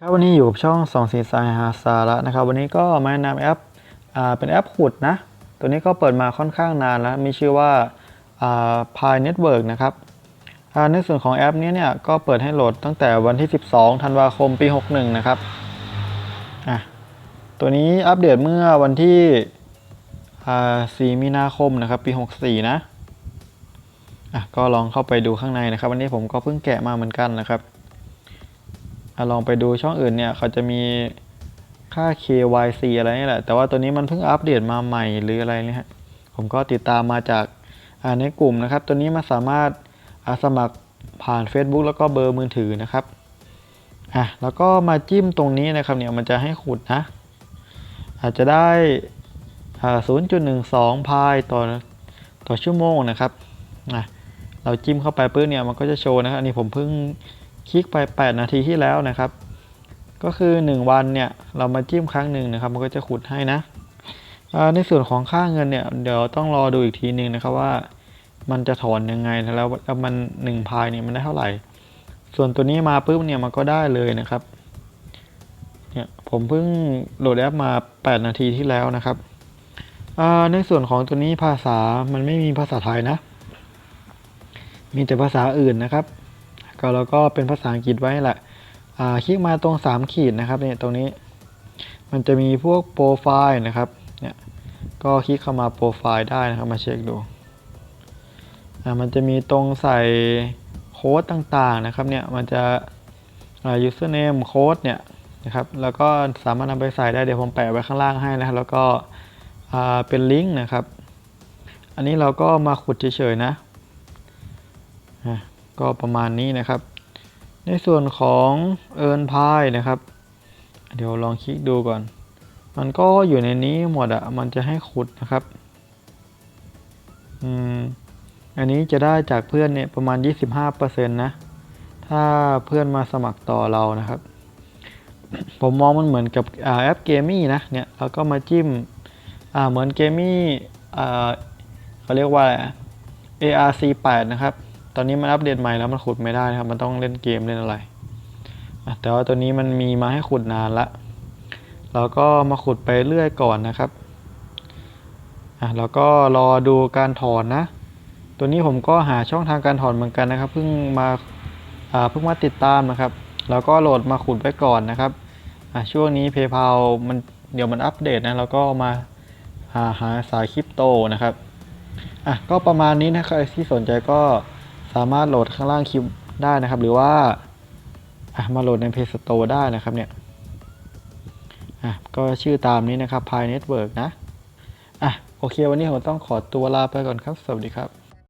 ครับวันนี้อยู่กับช่องสองสีสายหาสาระนะครับ วันนี้ก็มาแนะนำแอปอ่าเป็นแอปขุดนะ ตัวนี้ก็เปิดมาค่อนข้างนานแล้วมีชื่อว่าอ่า Pi Network นะครับอ่าในส่วนของแอปนี้เนี่ยก็เปิดให้โหลดตั้งแต่วันที่ 12 ธันวาคมปี 61 นะครับอะตัวนี้อัปเดตเมื่อวันที่อ่า4มีนาคมนะครับ ปี 64 นะอะก็ลองเข้าไปดูข้างในนะครับ วันนี้ผมก็เพิ่งแกะมาเหมือนกันนะครับ ลองไปดูช่องอื่นเนี่ย เขาจะมีค่า KYC อะไรนี่แหละ แต่ว่าตัวนี้มันเพิ่งอัปเดตมาใหม่หรืออะไรเนี่ยฮะผมก็ติดตามมาจากในกลุ่มนะครับ ตัวนี้มันสามารถอาสมัครผ่าน Facebook แล้วก็เบอร์มือถือนะครับอะแล้วก็มาจิ้มตรงนี้นะครับเนี่ยมันจะให้ขุดนะ อาจจะได้0.12 พายต่อต่อชั่วโมงนะครับอะเราจิ้มเข้าไปปุ๊บเนี่ยมันก็จะโชว์นะครับอันนี้ผมเพิ่ง คลิกไป 8 นาทีที่แล้วนะครับ ก็คือ 1 วันเนี่ยเรามาจิ้มครั้งหนึ่งนะครับ มันก็จะขุดให้นะ ในส่วนของค่าเงินเนี่ยเดี๋ยวต้องรอดูอีกทีหนึ่งนะครับว่ามันจะถอนยังไงแล้วแล้วมัน1พายเนี่ยมันได้เท่าไหร่ ส่วนตัวนี้มาปุ๊บเนี่ยมันก็ได้เลยนะครับเนี่ยผมเพิ่งโหลดแอปมา 8 นาทีที่แล้วนะครับในส่วนของตัวนี้ภาษามันไม่มีภาษาไทยนะ มีแต่ภาษาอื่นนะครับ ก็แล้วก็เป็นภาษาอังกฤษไว้แหละอ่าคลิกมาตรง 3 ขีดนะครับเนี่ยตรงนี้ มันจะมีพวกโปรไฟล์นะครับเนี่ยก็คลิกเข้ามาโปรไฟล์ได้นะครับมาเช็คดูอ่ามันจะมีตรงใส่โค้ดต่างๆนะครับเนี่ยมันจะอ่า username โค้ดเนี่ยนะครับแล้วก็สามารถนำไปใส่ได้เดี๋ยวผมแปะไว้ข้างล่างให้นะครับแล้วก็อ่าเป็นลิงก์นะครับ อันนี้เราก็มาขุดเฉยๆนะ ก็ประมาณนี้นะครับ ในส่วนของ Earn p i นะครับ เดี๋ยวลองคลิกดูก่อน มันก็อยู่ในนี้หมดอะมันจะให้ขุดนะครับอืมอันนี้จะได้จากเพื่อนเนี่ยประมาณ 25%นะ ถ้าเพื่อนมาสมัครต่อเรานะครับ ผมมองมันเหมือนกับอาแอปเกมี่นะเนี่ยเราก็มาจิ้มอ่าเหมือนเกมี่อ่าเขาเรียกว่าอะไร ARC8 นะครับ ตอนนี้มันอัปเดตใหม่แล้วมันขุดไม่ได้นะครับ มันต้องเล่นเกมเล่นอะไร แต่ว่าตัวนี้มันมีมาให้ขุดนานละ เราก็มาขุดไปเรื่อยก่อนนะครับอะแล้วก็รอดูการถอนนะ ตัวนี้ผมก็หาช่องทางการถอนเหมือนกันนะครับ เพิ่งมาอ่าเพิ่งมาติดตามนะครับ แล้วก็โหลดมาขุดไว้ก่อนนะครับอะช่วงนี้ PayPal มันเดี๋ยวมันอัปเดตนะ แล้วก็มาหาหาสายคริปโตนะครับ อะก็ประมาณนี้นะใครที่สนใจก็ สามารถโหลดข้างล่างคลิปได้นะครับ หรือว่ามาโหลดใน Play Store ได้นะครับเนี่ยก็ชื่อตามนี้นะครับ Pi Network นะอะโอเค วันนี้ผมต้องขอตัวลาไปก่อนครับ สวัสดีครับ